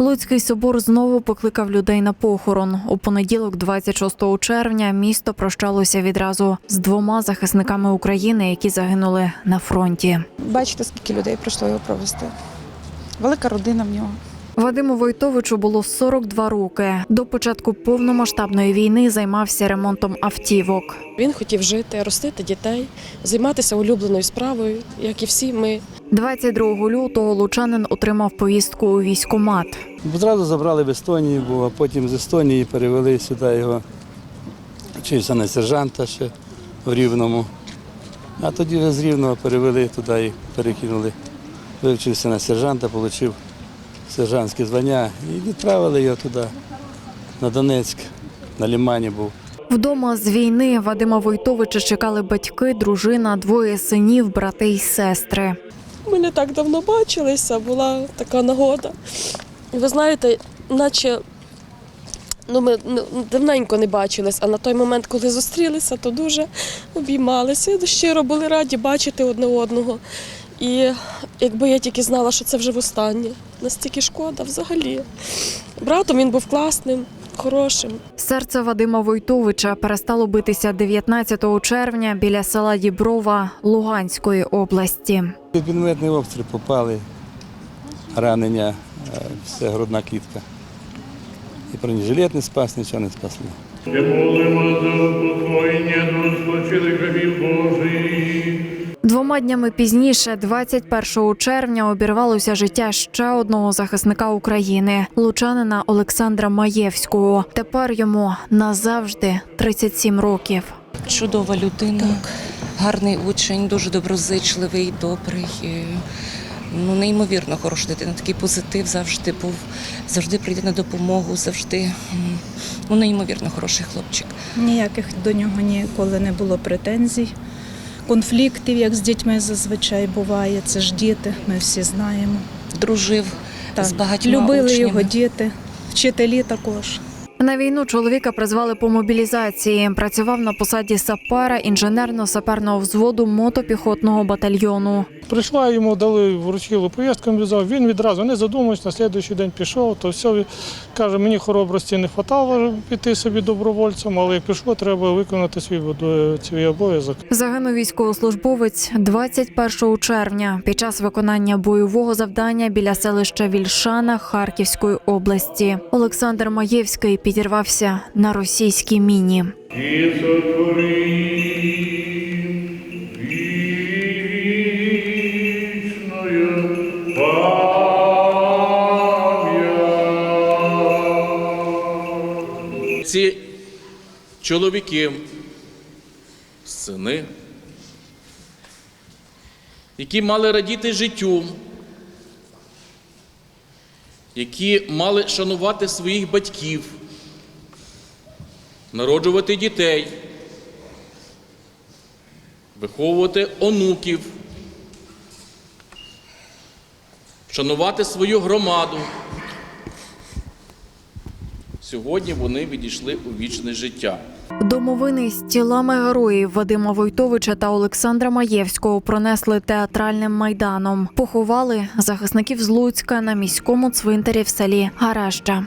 Луцький собор знову покликав людей на похорон. У понеділок, 26 червня, місто прощалося відразу з двома захисниками України, які загинули на фронті. Бачите, скільки людей прийшло його провести. Велика родина в нього. Вадиму Войтовичу було 42 роки. До початку повномасштабної війни займався ремонтом автівок. Він хотів жити, ростити дітей, займатися улюбленою справою, як і всі ми. 22 лютого лучанин отримав повістку у військкомат. Зразу забрали в Естонію, був, а потім з Естонії перевели сюди його. Вчився на сержанта ще в Рівному. А тоді вже з Рівного перевели туди і перекинули. Вивчився на сержанта, отримав сержантське звання і відправили його туди, на Донецьк, на Лімані був. Вдома з війни Вадима Войтовича чекали батьки, дружина, двоє синів, брати й сестри. Ми не так давно бачилися, була така нагода. Ви знаєте, наче ну, ми давненько не бачились, а на той момент, коли зустрілися, то дуже обіймалися. І щиро були раді бачити одне одного. І якби я тільки знала, що це вже востаннє, настільки шкода взагалі. Братом він був класним, хорошим. Серце Вадима Войтовича перестало битися 19 червня біля села Діброва Луганської області. Під мінометний обстріл попали, ранення, е, вся грудна клітка. І бронежилет не спас, нічого не спасло. Молимо за упокоєння Двома днями пізніше, 21 червня, обірвалося життя ще одного захисника України, лучанина Олександра Маєвського. Тепер йому назавжди 37 років. Чудова людина, гарний учень, дуже доброзичливий, добрий. Ну, неймовірно хороша дитина. Такий позитив завжди був, завжди прийде на допомогу, завжди ну, неймовірно хороший хлопчик. Ніяких до нього ніколи не було претензій. Конфліктів, як з дітьми зазвичай буває, це ж діти, ми всі знаємо. Дружив з багатьма Любили учнями. його діти, вчителі також. На війну чоловіка призвали по мобілізації. Працював на посаді сапера інженерно-саперного взводу мотопіхотного батальйону. Прийшла йому, дали, вручили повістку, мобілізував. Він відразу не задумався, на слідуючий день пішов, то все. Каже, мені хоробрості не вистачало піти собі добровольцем, але як пішло, треба виконати свій, е, свій обов'язок. Загинув військовослужбовець 21 червня під час виконання бойового завдання біля селища Вільшана Харківської області. Олександр Маєвський підірвався на російській міні. Ці чоловіки, сини, які мали радіти життю, які мали шанувати своїх батьків, народжувати дітей, виховувати онуків, шанувати свою громаду. Сьогодні вони відійшли у вічне життя. Домовини з тілами героїв Вадима Войтовича та Олександра Маєвського пронесли театральним майданом. Поховали захисників з Луцька на міському цвинтарі в селі Гареща.